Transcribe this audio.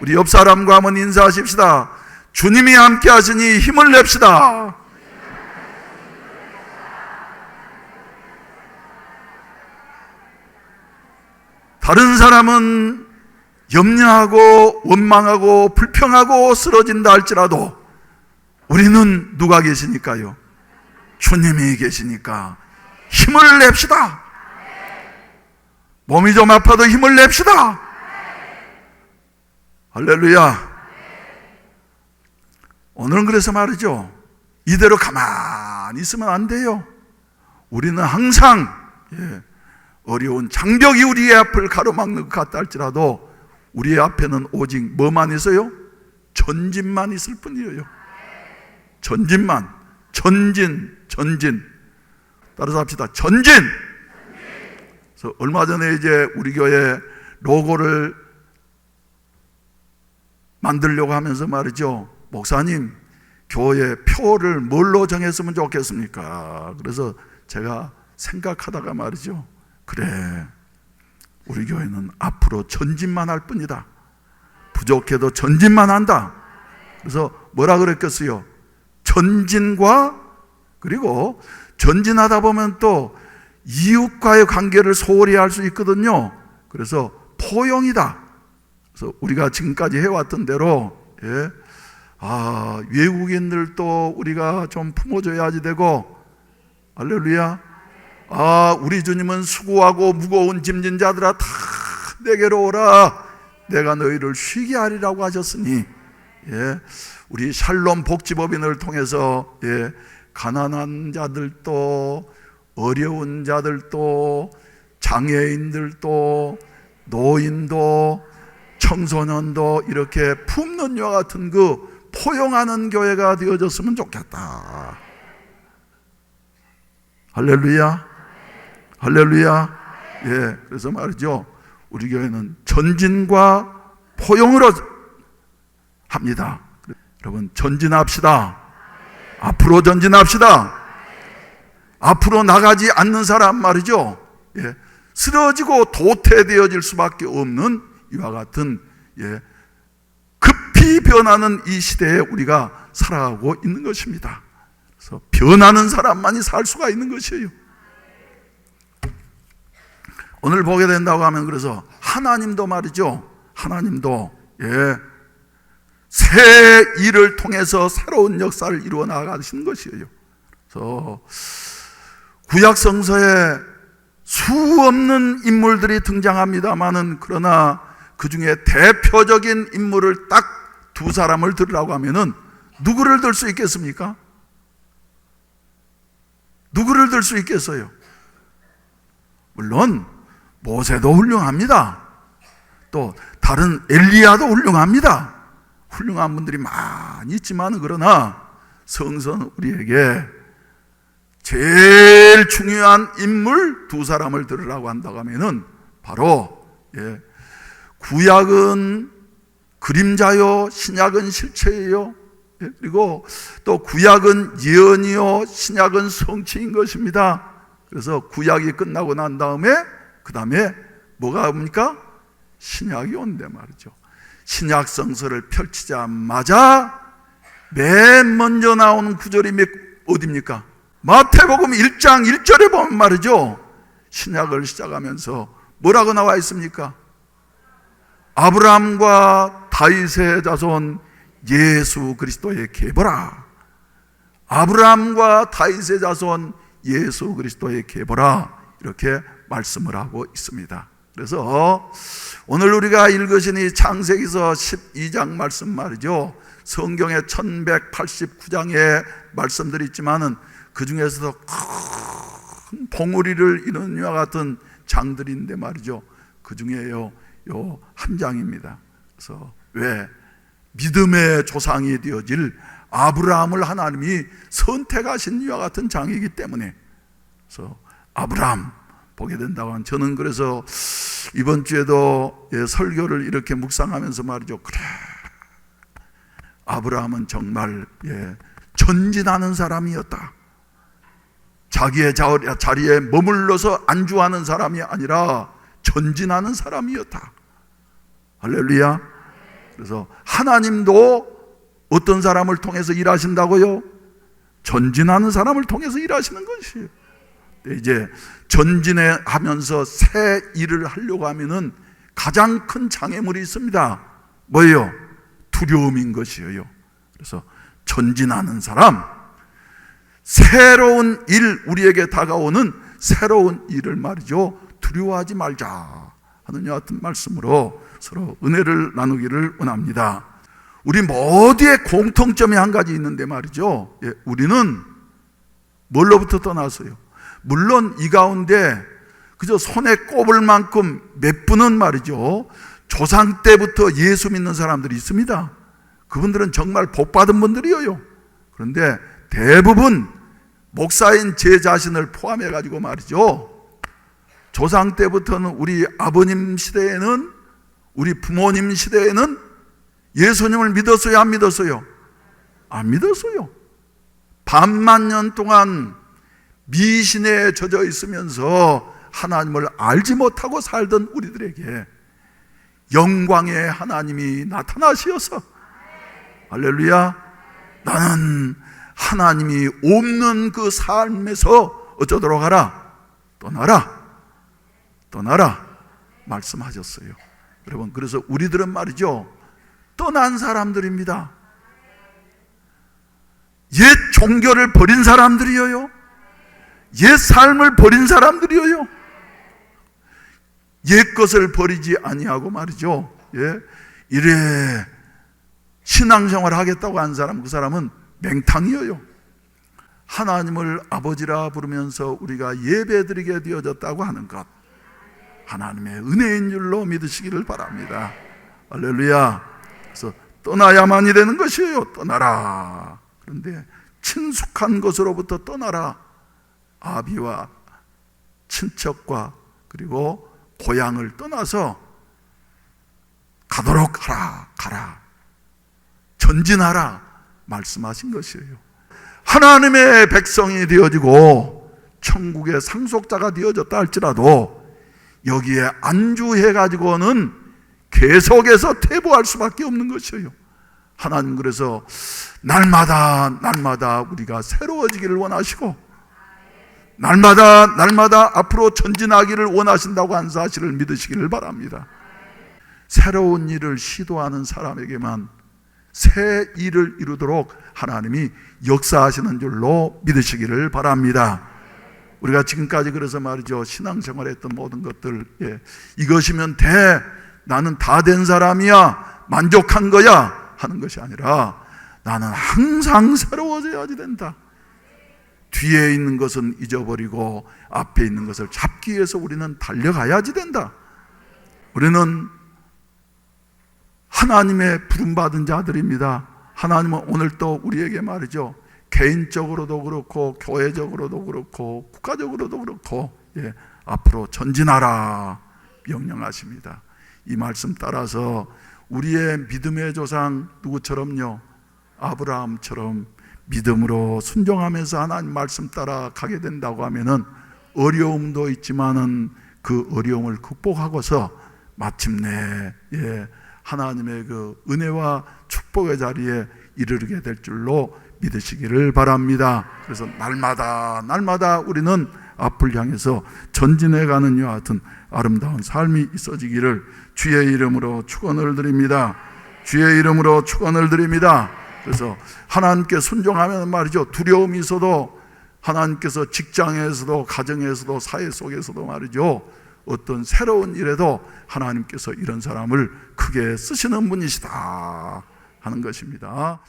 우리 옆 사람과 한번 인사하십시다. 주님이 함께 하시니 힘을 냅시다. 다른 사람은 염려하고 원망하고 불평하고 쓰러진다 할지라도 우리는 누가 계시니까요? 주님이 계시니까 힘을 냅시다. 몸이 좀 아파도 힘을 냅시다. 할렐루야. 오늘은 그래서 말이죠. 이대로 가만히 있으면 안 돼요. 우리는 항상 예, 어려운 장벽이 우리의 앞을 가로막는 것 같다 할지라도 우리의 앞에는 오직 뭐만 있어요? 전진만 있을 뿐이에요. 전진만. 전진, 전진. 따라서 합시다. 전진! 그래서 얼마 전에 이제 우리 교회 로고를 만들려고 하면서 말이죠. 목사님, 교회 표를 뭘로 정했으면 좋겠습니까? 그래서 제가 생각하다가 말이죠. 그래. 우리 교회는 앞으로 전진만 할 뿐이다. 부족해도 전진만 한다. 그래서 뭐라 그랬겠어요? 전진과 그리고 전진하다 보면 또 이웃과의 관계를 소홀히 할 수 있거든요. 그래서 포용이다. 그래서 우리가 지금까지 해왔던 대로, 예, 아, 외국인들도 우리가 좀 품어줘야지 되고, 할렐루야. 아, 우리 주님은 수고하고 무거운 짐진 자들아 다 내게로 오라. 내가 너희를 쉬게 하리라고 하셨으니, 예, 우리 샬롬 복지법인을 통해서, 예, 가난한 자들도, 어려운 자들도, 장애인들도, 노인도, 청소년도 이렇게 품는 와 같은 그 포용하는 교회가 되어졌으면 좋겠다. 할렐루야. 할렐루야. 예, 그래서 말이죠. 우리 교회는 전진과 포용으로 합니다. 여러분, 전진합시다. 앞으로 전진합시다. 앞으로 나가지 않는 사람 말이죠. 예, 쓰러지고 도태되어질 수밖에 없는 이와 같은 예, 급히 변하는 이 시대에 우리가 살아가고 있는 것입니다. 그래서 변하는 사람만이 살 수가 있는 것이에요. 오늘 보게 된다고 하면 그래서 하나님도 말이죠. 하나님도 예, 새 일을 통해서 새로운 역사를 이루어 나가시는 것이에요. 그래서 구약 성서에 수 없는 인물들이 등장합니다만은 그러나 그 중에 대표적인 인물을 딱 두 사람을 들으라고 하면은 누구를 들 수 있겠습니까? 누구를 들 수 있겠어요? 물론 모세도 훌륭합니다. 또 다른 엘리야도 훌륭합니다. 훌륭한 분들이 많이 있지만 그러나 성서는 우리에게 제일 중요한 인물 두 사람을 들으라고 한다고 하면은 바로 예, 구약은 그림자요, 신약은 실체예요. 예, 그리고 또 구약은 예언이요, 신약은 성취인 것입니다. 그래서 구약이 끝나고 난 다음에 그 다음에 뭐가 옵니까? 신약이 온대 말이죠. 신약 성서를 펼치자마자 맨 먼저 나오는 구절이 몇, 어디입니까? 마태복음 1장 1절에 보면 말이죠. 신약을 시작하면서 뭐라고 나와 있습니까? 아브라함과 다윗의 자손 예수 그리스도의 계보라. 아브라함과 다윗의 자손 예수 그리스도의 계보라. 이렇게 말씀을 하고 있습니다. 그래서 오늘 우리가 읽으신 이 창세기서 12장 말씀 말이죠. 성경에 1189장의 말씀들이 있지만은 그 중에서도 큰 봉우리를 이루는 이와 같은 장들인데 말이죠. 그 중에요, 요 한 장입니다. 그래서 왜 믿음의 조상이 되어질 아브라함을 하나님이 선택하신 이와 같은 장이기 때문에 그래서 아브라함 보게 된다고 저는 그래서 이번 주에도 예, 설교를 이렇게 묵상하면서 말이죠. 그래. 아브라함은 정말 예, 전진하는 사람이었다. 자기의 자리에 머물러서 안주하는 사람이 아니라 전진하는 사람이었다. 할렐루야. 그래서 하나님도 어떤 사람을 통해서 일하신다고요? 전진하는 사람을 통해서 일하시는 것이에요. 이제 전진해 하면서 새 일을 하려고 하면은 가장 큰 장애물이 있습니다. 뭐예요? 두려움인 것이에요. 그래서 전진하는 사람, 새로운 일, 우리에게 다가오는 새로운 일을 말이죠. 두려워하지 말자. 하는 여 같은 말씀으로 서로 은혜를 나누기를 원합니다. 우리 모두의 공통점이 한 가지 있는데 말이죠. 예, 우리는 뭘로부터 떠나서요? 물론 이 가운데 그저 손에 꼽을 만큼 몇 분은 말이죠. 조상 때부터 예수 믿는 사람들이 있습니다. 그분들은 정말 복 받은 분들이에요. 그런데 대부분 목사인 제 자신을 포함해 가지고 말이죠. 조상 때부터는 우리 아버님 시대에는 우리 부모님 시대에는 예수님을 믿었어요, 안 믿었어요? 안 믿었어요. 반만 년 동안 미신에 젖어 있으면서 하나님을 알지 못하고 살던 우리들에게 영광의 하나님이 나타나시어서 할렐루야 나는 하나님이 없는 그 삶에서 어쩌도록 하라 떠나라 떠나라 말씀하셨어요 여러분 그래서 우리들은 말이죠 떠난 사람들입니다 옛 종교를 버린 사람들이에요 옛 삶을 버린 사람들이에요 옛 것을 버리지 아니하고 말이죠. 예. 이래 신앙생활 하겠다고 한 사람 그 사람은 맹탕이에요. 하나님을 아버지라 부르면서 우리가 예배드리게 되어졌다고 하는 것. 하나님의 은혜인 줄로 믿으시기를 바랍니다. 할렐루야. 그래서 떠나야만이 되는 것이에요. 떠나라. 그런데 친숙한 것으로부터 떠나라. 아비와 친척과 그리고 고향을 떠나서 가도록 하라, 가라. 전진하라. 말씀하신 것이에요. 하나님의 백성이 되어지고 천국의 상속자가 되어졌다 할지라도 여기에 안주해 가지고는 계속해서 퇴보할 수밖에 없는 것이에요. 하나님 그래서 날마다 날마다 우리가 새로워지기를 원하시고 날마다 날마다 앞으로 전진하기를 원하신다고 한 사실을 믿으시기를 바랍니다. 새로운 일을 시도하는 사람에게만 새 일을 이루도록 하나님이 역사하시는 줄로 믿으시기를 바랍니다. 우리가 지금까지 그래서 말이죠. 신앙생활 했던 모든 것들, 예. 이것이면 돼. 나는 다 된 사람이야. 만족한 거야. 하는 것이 아니라 나는 항상 새로워져야지 된다. 뒤에 있는 것은 잊어버리고 앞에 있는 것을 잡기 위해서 우리는 달려가야지 된다. 우리는 하나님의 부름받은 자들입니다. 하나님은 오늘 또 우리에게 말이죠. 개인적으로도 그렇고, 교회적으로도 그렇고, 국가적으로도 그렇고, 예, 앞으로 전진하라 명령하십니다. 이 말씀 따라서 우리의 믿음의 조상 누구처럼요? 아브라함처럼 믿음으로 순종하면서 하나님 말씀 따라 가게 된다고 하면은 어려움도 있지만은 그 어려움을 극복하고서 마침내 예, 하나님의 그 은혜와 축복의 자리에 이르게 될 줄로 믿으시기를 바랍니다. 그래서 날마다 날마다 우리는 앞을 향해서 전진해 가는 같은 아름다운 삶이 있어지기를 주의 이름으로 축원을 드립니다. 주의 이름으로 축원을 드립니다. 그래서 하나님께 순종하면 말이죠. 두려움이 있어도 하나님께서 직장에서도 가정에서도 사회 속에서도 말이죠. 어떤 새로운 일에도 하나님께서 이런 사람을 크게 쓰시는 분이시다 하는 것입니다.